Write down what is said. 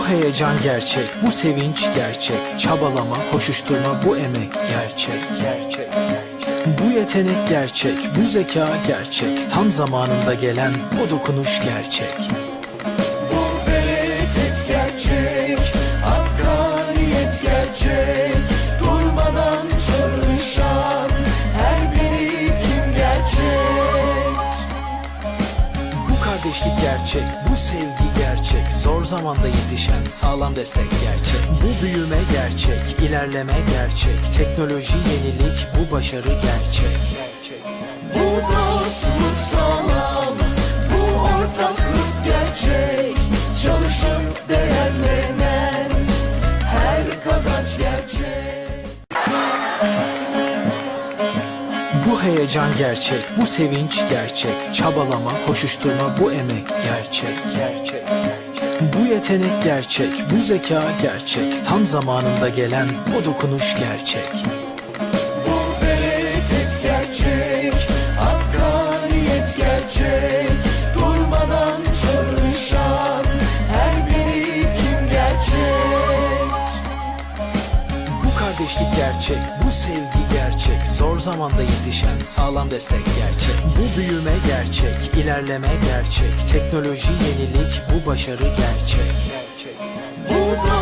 Bu heyecan gerçek, bu sevinç gerçek. Çabalama, koşuşturma, bu emek gerçek. Gerçek. Bu yetenek gerçek, bu zeka gerçek. Tam zamanında gelen bu dokunuş gerçek. Kardeşlik gerçek, bu sevgi gerçek. Zor zamanda yetişen sağlam destek gerçek. Bu büyüme gerçek, ilerleme gerçek. Teknoloji yenilik, bu başarı gerçek. Bu dostluk sağlam, bu ortaklık gerçek Çalışıp değerlenen her kazanç gerçek Bu heyecan gerçek, bu sevinç gerçek. Çabalama, koşuşturma, bu emek gerçek. Gerçek. Bu yetenek gerçek, bu zeka gerçek. Tam zamanında gelen bu dokunuş gerçek. Bu bereket gerçek, hakkaniyet gerçek Durmadan çalışan her birikim gerçek Bu kardeşlik gerçek, bu sevgi. Zor zamanda yetişen sağlam destek gerçek. Bu büyüme gerçek, ilerleme gerçek. Teknoloji yenilik, bu başarı gerçek. Bu dostluk